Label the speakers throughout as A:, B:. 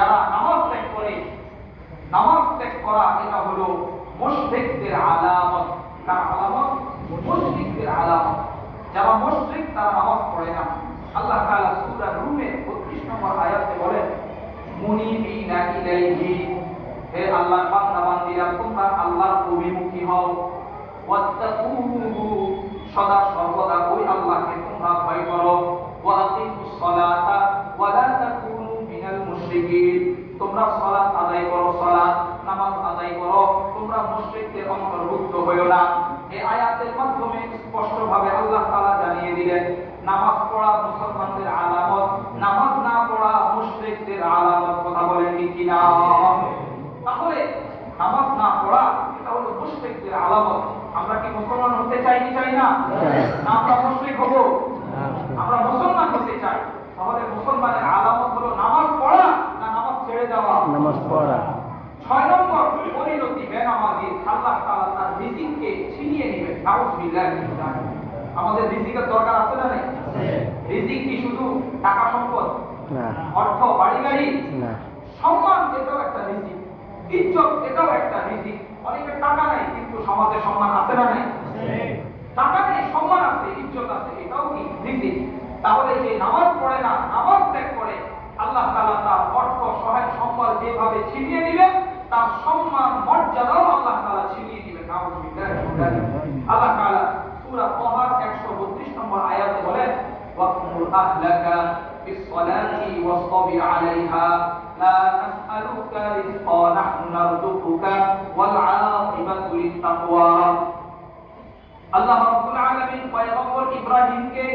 A: যারা নামাজ ত্যাগ করে, নামাজ ত্যাগ করা এটা হলো মুশরিকদের আলামত। কার আলামত? মুশরিকদের আলামত। যারা মুশরিক, তারা নামাজ পড়ে না। আল্লাহ তাআলা সূরা রুমে 32 নম্বর আয়াতে বলেন, মুনিবিনা ইলাইহি হে আল্লাহর বান্দা বান্দিরা তোমরা আল্লাহর অভিমুখী হও। ওয়াত্তাকুহু, সদা সর্বদা ওই আল্লাহকে তোমরা ভয় করো ওয়া আকিমুস সালাতা ওয়া লা তাকুনু মিনাল মুশরিকিন তোমরা সালাত আদায় করো সালাত নামাজ আদায় করো তোমরা মুশরিকদের অন্তর্ভুক্ত হইও না এই আয়াতের মাধ্যমে স্পষ্টভাবে আল্লাহ তাআলা জানিয়ে দিলেন নামাজ পড়া মুসলমানদের আলামত নামাজ না পড়া মুশরিকদের আলামত কথা বলেন ঠিক কিনা তাহলে নামাজ না পড়া এটা হলো আমরা কি মুসলমান হতে চাই কি চাই না? না আমরা মুশরিক হব। আমরা মুসলমান হতে চাই। তাহলে মুসলমানের আলামত হলো নামাজ পড়া না নামাজ ছেড়ে দেওয়া।
B: নামাজ পড়া।
A: ছয় নম্বর পরিণতি বেনামাজি আল্লাহ তাআলা তার রিজিককে ছিনিয়ে নেবেন। নাউজুবিল্লাহ মিন যালিক। আমাদের রিজিকের দরকার আছে না নাই? রিজিক কি শুধু টাকা সম্পদ?
B: না।
A: অর্থ বাড়ি গাড়ি?
B: না।
A: সম্মান এটাও একটা রিজিক। ইজ্জত এটাও একটা রিজিক। অনেকের টাকা সমাজে সম্মান আছে না নাই? টাকা নেই সম্মান আছে ইজ্জত আছে এটাও কি রিজিক তাহলে যে নামাজ পড়ে না নামাজ ত্যাগ করে আল্লাহ তাআলা তার অর্থ সহায় সম্পদ যেভাবে ছিনিয়ে দিবেন তার সম্মান মর্যাদাও আল্লাহ তাআলা ছিনিয়ে দিবেন। আল্লাহ তাআলা সূরা তাহার 132 নম্বর আয়াতে বলেন ওয়াকুমুর আহলাকা বিসসালাতি ওয়াসতাবির আলাইহা لا نسألك رزقا نحن نرزقك والعاقبة للتقوى আল্লাহ রাব্বুল আলামিন পয়গম্বর ইব্রাহিমকে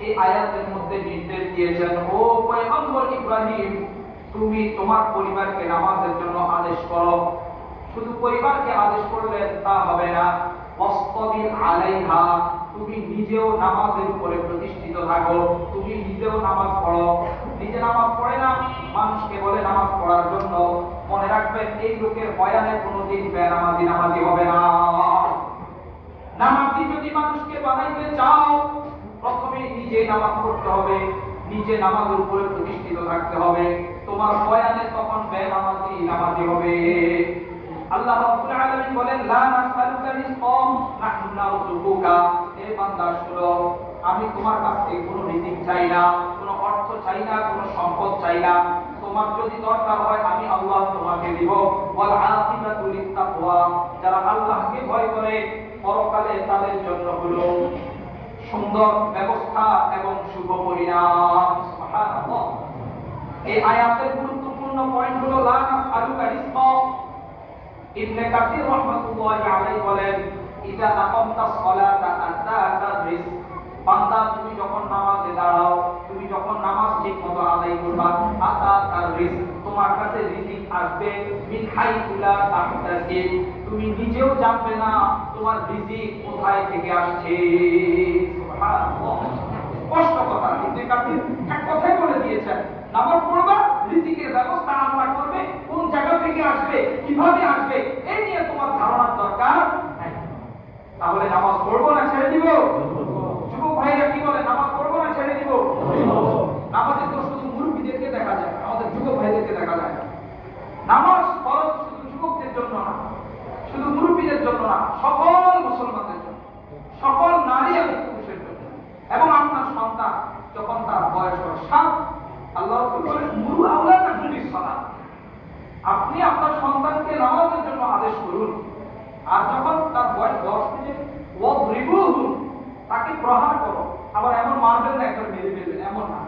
A: এই আয়াতের মধ্যে নির্দেশ দিয়েছেন ও পয়গম্বর ইব্রাহিম তুমি তোমার পরিবারকে নামাজের জন্য আদেশ করো শুধু পরিবারকে আদেশ করলে তা হবে না ওয়াসতাবির আলাইহা তুমি নিজেও নামাজের উপরে প্রতিষ্ঠিত থাকো তুমি নিজেও নামাজ পড়ো নিজে নামাজ পড়ে না মানুষকে বলে নামাজ পড়ার জন্য মনে রাখবেন, এই লোকের বয়ানে কোনোদিন বেনামাজি নামাজি হবে না। নামাজি যদি মানুষকে বানাইতে চাও প্রথমে নিজে নামাজ পড়তে হবে, নিজে নামাজের উপরে প্রতিষ্ঠিত থাকতে হবে। তোমার বয়ানে তখন বেনামাজি নামাজি হবে। আল্লাহ রাব্বুল আলামিন বলেন, লা নাসআলুকা রিজকাম, নাহনু নারযুকুকা হে বান্দা, শুনো, আমি তোমার কাছ থেকে কোনো রিজিক চাই না। চাই না কোনো সম্পদ চাই না তোমার যদি দরকার হয়, আমি আল্লাহ তোমাকে দিব। ওয়াল আকিবাতু লিত্তাকওয়া যারা আল্লাহকে ভয় করে, পরকালে তাদের জন্য হলো সুন্দর ব্যবস্থা এবং শুভ পরিণাম। সুবহানাল্লাহ। এই আয়াতের গুরুত্বপূর্ণ পয়েন্ট হলো, লা নাসআলুকা রিজকা। ইবনে কাসির রাহমাতুল্লাহি আলাইহি বলেন ইদা আকামতা সলাতা আতাকা রিজক। বান্দা, তুমি যখন নামাজে দাঁড়াও তুমি যখন নামাজ ঠিক মতো আদায় করবা আতাকা রিজক তোমার কাছে রিজিক আসবে মিন হাইতুলা তাহতাসিব তুমি নিজেও জানবে না তোমার রিজিক কোথায় থেকে আসছে। স্পষ্ট কথা কাসির এক কথাই বলে দিয়েছেন। নামাজ পড়বা, রিজিকের ব্যবস্থা আল্লাহ করবে, কোন জায়গা থেকে আসবে, কীভাবে আসবে এই নিয়ে তোমার ধারণার দরকার তাহলে নামাজ পড়ব না, ছেড়ে দিব? যুবক ভাইরা কি বলে, নামাজ পড়ব না, ছেড়ে দিব নামাজে তো শুধু মুরব্বীদেরকে দেখা যায় আমাদের যুবক ভাইদেরকে দেখা যায় না। নামাজ ফরজ শুধু যুবকদের জন্য না, শুধু মুরব্বীদের জন্য না, সকল মুসলমানদের জন্য, সকল নারী এবং পুরুষের জন্য। এবং আপনার সন্তান যখন তার বয়স হয় সাত, আল্লাহ বলেন, মুরু আওলাদা বিস সালাত। আপনি আপনার সন্তানকে নামাজের জন্য আদেশ করুন। আর যখন তার বয়স দশ থেকে, ওয়াদরিবুহু তাকে প্রহার করো। আবার এমন মারবেন না, একবার মেরে ফেলবেন, এমন না।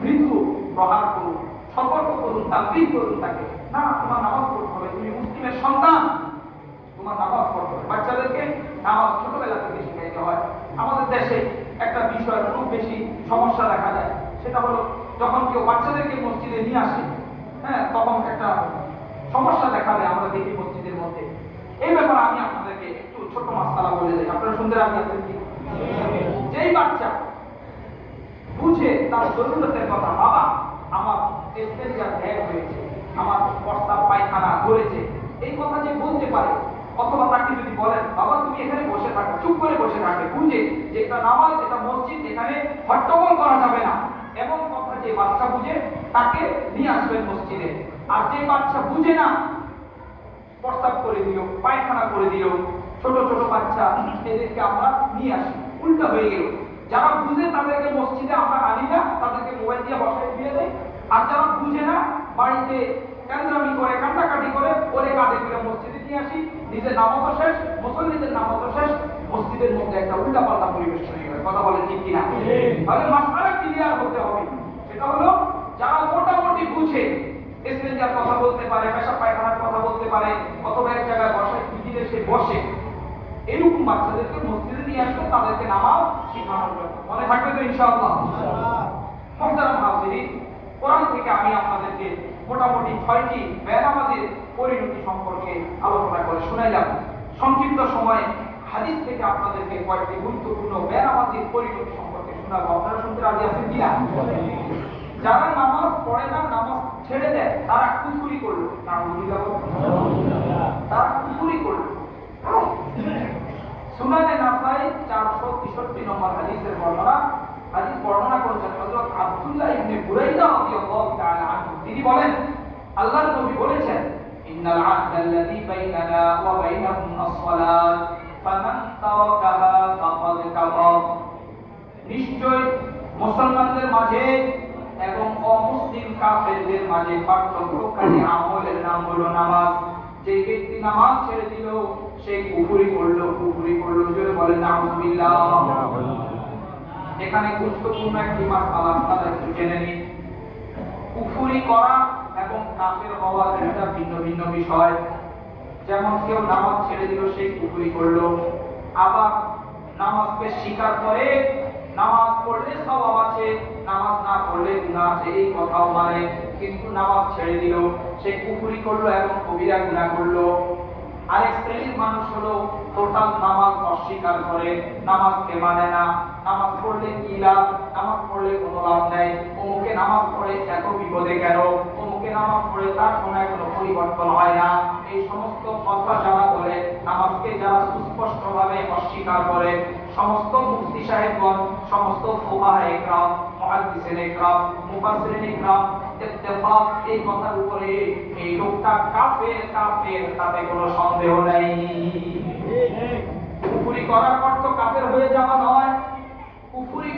A: মৃত্যু প্রহার করুন। সতর্ক করুন তাকবীর করুন তাকে। না, তোমার নামাজ পড়তে হবে, তুমি মুসলিমের সন্তান। তোমার নামাজ পড়তে হবে। বাচ্চাদেরকে নামাজ ছোটবেলা থেকে শিখাইতে হয়। আমাদের দেশে একটা বিষয় খুব বেশি সমস্যা দেখা যায়। সেটা হলো, যখন কেউ বাচ্চাদেরকে মসজিদে নিয়ে আসে হ্যাঁ তখন একটা সমস্যা দেখা দেয় আমরা দেখি মসজিদের মধ্যে। এই ব্যাপারে আমি আপনাদেরকে একটু ছোট মাসালা বলে দিই। আপনারা শুনতে কি? যেই বাচ্চা বুঝে তার জরুরতের কথা বাবা আমার টেস্টেরিয়া ব্যাগ হয়েছে, আমার প্রস্তাব পায়খানা ধরেছে, এই কথা যে বলতে পারে, অথবা তাকে যদি বলেন, বাবা, তুমি এখানে বসে থাকো, চুপ করে বসে থাকে বুঝে যে এটা নামাজ, এটা মসজিদ, এখানে হট্টগোল করা যাবে না। এমন কথা যে বাচ্চা বুঝে, তাকে নিয়ে আসবেন মসজিদে। আর যে বাচ্চা বুঝে না, প্রস্তাব করে দিল, পায়খানা করে দিল, ছোট ছোট বাচ্চা এদেরকে আমরা নিয়ে আসি। উল্টা হয়ে গেল। যারা বুঝে তাদেরকে মসজিদে আমরা আনি না, তাদেরকে মোবাইল দিয়ে বসায় দিয়ে দেয়। আর যারা বুঝে না বাড়িতে কান্দামি করে কান্দাকাটি করে ওরে কাঁধে করে মসজিদে নিয়ে আসি। নিজের নামাজও শেষ মুসল্লিদের নামাজও শেষ মসজিদের মধ্যে একটা উল্টা পাল্টা পরিবেশ তৈরি হয় কথা বলেন ঠিক কিনা? তাহলে মাসআলা ক্লিয়ার হতে হবে। সেটা হলো যারা মোটামুটি বুঝে এসেঞ্জার কথা বলতে পারে পেশা পায়খানার কথা বলতে পারে অথবা এক জায়গায় বসায় পিটিয়ে সে বসে এরকম বাচ্চাদেরকে মসজিদে নিয়ে আসলে তাদেরকে নামাও শেখানোর জন্য। মনে থাকবে তো ইনশাআল্লাহ। মোহতারাম হাজিরিন কোরআন থেকে আমি আপনাদেরকে মোটামুটি ছয়টি বেনামাজের পরিণতি সম্পর্কে আলোচনা করে শোনাইলাম। সংক্ষিপ্ত সময়ে হাদিস থেকে আপনাদেরকে কয়েকটি গুরুত্বপূর্ণ বেনামাজের পরিণতি সম্পর্কে শোনাবো। আপনারা শুনতে রাজি আছেন কিনা? যারা নামাজ পড়ে না, নামাজ ছেড়ে দেয়, তারা কুফুরি করল। তারা কুফুরি করল। সুনানে নাসাই 463 নম্বর হাদিসের বর্ণনা। হাদিস বর্ণনা করেছেন হযরত আব্দুল্লাহ ইবনে বুরাইদা রাদিয়াল্লাহু তাআলা আনহু তিনি বলেন? আল্লাহর নবী বলেছেন ইন্নাল আহদা আল্লাযী বাইনানা ওয়া বাইনাহুম আস-সালাত ফামান তারাকাহা ফাকাদ কাফার। নিশ্চয় মুসলমানদের মাঝে এবং অমুসলিম কাফেরদের মাঝে পার্থক্যকারী আমলের নাম হলো নামাজ। যে ব্যক্তি নামাজ ছেড়ে দিল সে কুফরি করল কুফরি করল জোরে বলে নাউজুবিল্লাহ। এখানে গুরুত্বপূর্ণ একটি মাসআলা আপনারা একটু জেনে নিন। কুফরি করা এবং কাফের হওয়া দুটা ভিন্ন ভিন্ন বিষয়। যেমন কেউ নামাজ ছেড়ে দিল, সে কুফরি করল। আবার নামাজকে স্বীকার করে নামাজ পড়লে স্বভাব আছে, নামাজ না পড়লে গুনাহ আছে, এই কথাও মানে। কিন্তু নামাজ ছেড়ে দিল, সে কুফরি করল এবং কবিরা গুনাহ করল। আরেক শ্রেণির মানুষ হলো টোটাল নামাজ অস্বীকার করে, নামাজকে মানে না। নামাজ পড়লে কি লাভ? নামাজ পড়লে কোনো লাভ নাই। অমুকে নামাজ পড়ে এত বিপদে কেন? অমুকে নামাজ পড়ে তার কোনো কোনো পরিবর্তন হয় না। এই সমস্ত কথা যারা বলে নামাজকে যারা সুস্পষ্ট ভাবে অস্বীকার করে সমস্ত মুফতি সাহেবগণ সমস্ত ফুকাহা একরাম মুহাদ্দিসিন একরাম মুফাসসিরিন একরাম ইত্তেফাক এই কথার উপরে এই লোকটা কাফের কাফের তাতে কোনো সন্দেহ নাই। কুফরি করার পর তো কাফের হয়ে যাওয়া নয়।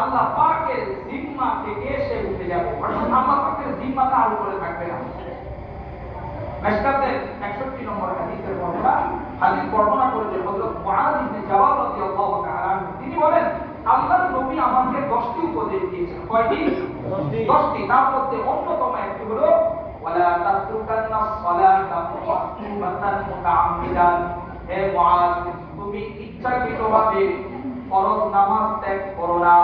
A: আল্লাহ পাকের জিম্মা থেকে সে উঠে যাবে। অর্থাৎ আল্লাহ পাকের জিম্মা তার উপরে থাকবে না। মেশকাতের 61 নম্বর হাদিসের বর্ণনা হাদিস বর্ণনা করেছে হযরত মুআয ইবনে জাওয়াব রাদিয়াল্লাহু তাআলা তিনি বলেন আল্লাহর নবী আমাকে 10টি উপদেশ দিয়েছেন। কয়টি? 10টি তার মধ্যে অন্যতম একটি হলো ওয়ালা তাতরুকান্না সালাতা মাকতুবাতান মুতাআম্মিদান। হে মুআয তুমি ইচ্ছাকৃতভাবে ফরজ নামাজ ত্যাগ করো না।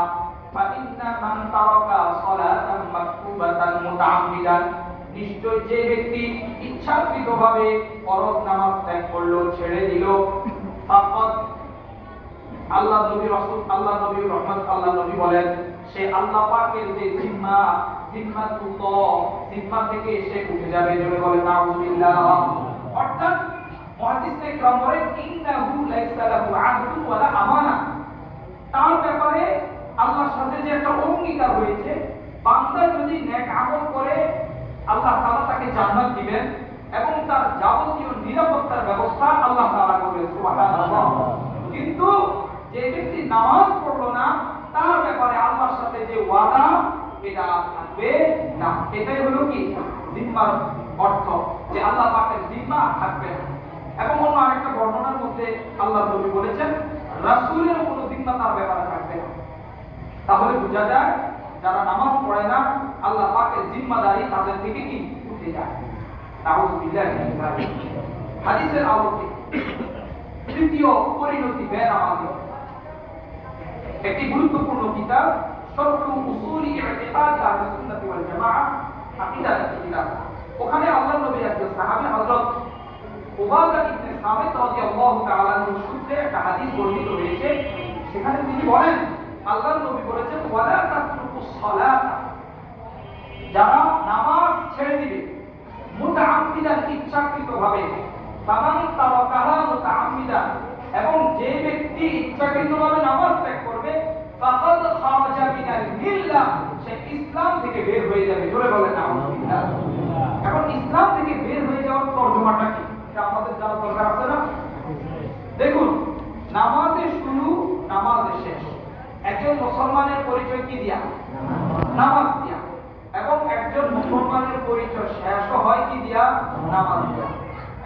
A: ফাইন্না মান তারাকা সালাতান মাকতুবাতান মুতাআম্মিদান নিশ্চয় যে ব্যক্তি ইচ্ছাকৃতভাবে ফরজ নামাজ ত্যাগ করলো ছেড়ে দিল ফাকাদ আল্লাহ নবী রাসূল আল্লাহ নবী রহমত আল্লাহ নবী বলেন সে আল্লাহ পাকের যে জিম্মা জিম্মাতুল্লাহ জিম্মা থেকে সে উঠে যাবে জোরে বলে নাউজুবিল্লাহ অর্থাৎ মুহাদ্দিসে کرام বলেন ইন্নাহু লাইসা লাহু অঙ্গীকার হয়েছে। বান্দা যদি নেক আমল করে, আল্লাহ তাআলা তাকে জান্নাত দিবেন এবং তার যাবতীয় নিরাপত্তার ব্যবস্থা আল্লাহ তাআলা করবেন, সুবহানাল্লাহ। কিন্তু যে ব্যক্তি নামাজ পড়ল না, তার ব্যাপারে আল্লাহর সাথে যে ওয়াদা, এটা থাকবে না। এটাই হলো কি? জিম্মার অর্থ, যে আল্লাহ পাকের জিম্মা থাকবে না। এবং অন্য আরেকটা বর্ণনার মধ্যে আল্লাহ নবী বলেছেন রাসূলের কোনো জিম্মা তার ব্যাপারে থাকবে তাহলে বোঝা যায় যারা নামাজ পড়ে না, আল্লাহ পাকের জিম্মাদারি তাদের থেকে কি উঠে যায়? হাদিসের আলোকে তৃতীয় পরিণতি একটি গুরুত্বপূর্ণ কিতাব শরহু উসুলি ইতিকাদ সুন্নাহ ওয়াল আকীদার কিতাব ওখানে আল্লাহ নবী একজন সাহাবী হযরত উবাদা ইবনে সামিত রাদিয়াল্লাহু তাআলা সূত্রে একটা হাদিস বর্ণিত হয়েছে। সেখানে তিনি বলেন আল্লাহ নবী বলেছেন ওয়ালা তাতরুকুস সালাত। যারা নামাজ ছেড়ে দিবে মুতাআম্মিদান ইচ্ছাকৃতভাবে তারা তারাকাহা মুতাআম্মিদান এবং যে ব্যক্তি ইচ্ছাকৃতভাবে নামাজ ত্যাগ করবে ফাকাদ খারাজা মিনাল মিল্লাহ সে ইসলাম থেকে বের হয়ে যাবে জোরে বলেন নাউযুবিল্লাহ এখন ইসলাম থেকে বের হয়ে যাওয়ার তর্জমাটা কি এটা আমাদের জানা দরকার আছে না দেখুন নামাজের শুরু নামাজের শেষ একজন মুসলমানের পরিচয় কি দিয়া নামাজ দিয়া এবং একজন মুসলমানের পরিচয় শেষ হয় কি দিয়া নামাজ দিয়া।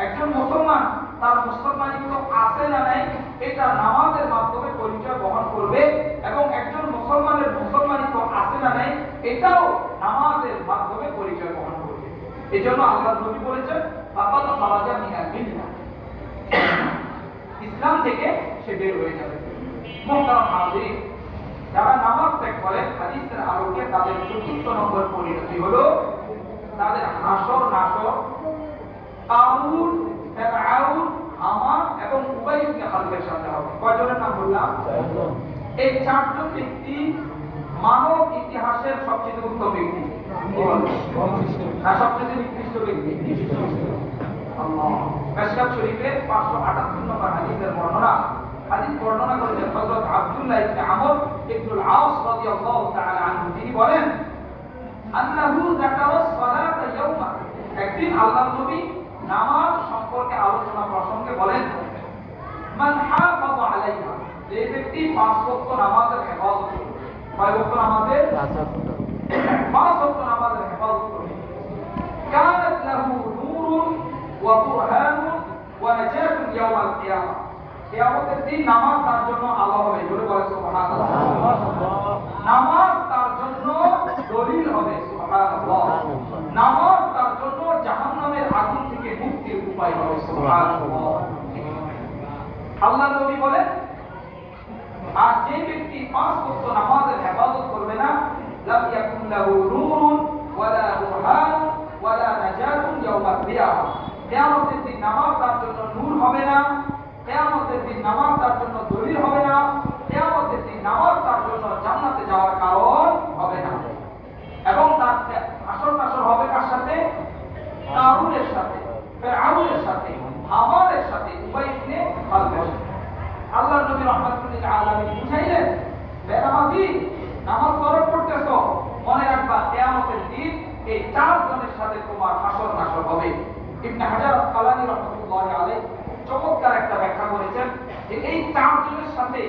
A: একজন মুসলমান, তার মুসলমানিত্ব আছে না নাই, এটা নামাজের মাধ্যমে পরিচয় বহন করবে এবং একজন মুসলমানের মুসলমানিত্ব আছে না নাই, এটাও নামাজের মাধ্যমে পরিচয় বহন করবে। এই জন্য আল্লাহ নবী বলেছেন মিনাল মিল্লাহ ইসলাম থেকে সে বের হয়ে যাবে। হাজির, যারা নামাজ ত্যাগ করে, হাদিসের আলোকে তাদের চতুর্থ নম্বর পরিণতি হলো তাদের হাসর নাসর কারুন ফেরাউন হামান এবং উবাই হবে। কয়জনের নাম বললাম? এই চারজন ব্যক্তি মানব ইতিহাসের সবচেয়ে উত্তম ব্যক্তি। না সবচেয়ে নিকৃষ্ট ব্যক্তি। মেশকাত শরীফের 578 নম্বর হাদিসের বর্ণনা। হাদিস বর্ণনা করেছেন হযরত আব্দুল্লাহ ইবনে আমর ইবনুল আস রাদিয়াল্লাহু তাআলা আনহু। তিনি বলেন আন্নাহু যাকারা সালাতা ইয়াউমা। একদিন আল্লাহ নবী নামাজ সম্পর্কে আলোচনা প্রসঙ্গে বলেন মান হাফাজ আলাইহা যে ব্যক্তি পাঁচ ওয়াক্ত নামাজের হেফাজত করবে। কয় ওয়াক্ত নামাজের? পাঁচ ওয়াক্ত। নামাজের আর যে ব্যক্তি পাঁচ ওয়াক্ত নামাজের হেফাজত করবে না, লাম ইয়াকুন লাহু নূরুন ওয়ালা বুরহান ওয়ালা নাজাতুন ইয়াউমাল কিয়ামা। কিয়ামতের দিন নামাজ তার জন্য নূর হবে না, কিয়ামতের দিন নামাজ তার জন্য দলিল হবে না, কিয়ামতের দিন নামাজ তার জন্য জান্নাতে যাওয়ার কারণ হবে না। এবং তার আসল আসল হবে কার সাথে? কারুনের সাথে, ফেরাউনের সাথে হামানের সাথে, উবাই ইবনে খালদের সাথে। আল্লাহ নবী রহমাতুল্লিল আলামিন বুঝাইলেন বেনামাজি নামাজ পড়ে পড়তেছো, মনে রাখবা কিয়ামতের দিন এই চার জনের সাথে তোমার হাসর নাসর হবে। ইবনে হাজার আসকালানি চমৎকার একটা ব্যাখ্যা করেছেন যে এই চার জনের সাথে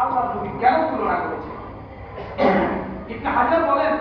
A: আল্লাহ নবী কেন তুলনা করেছেন? ইবনে হাজার বলেন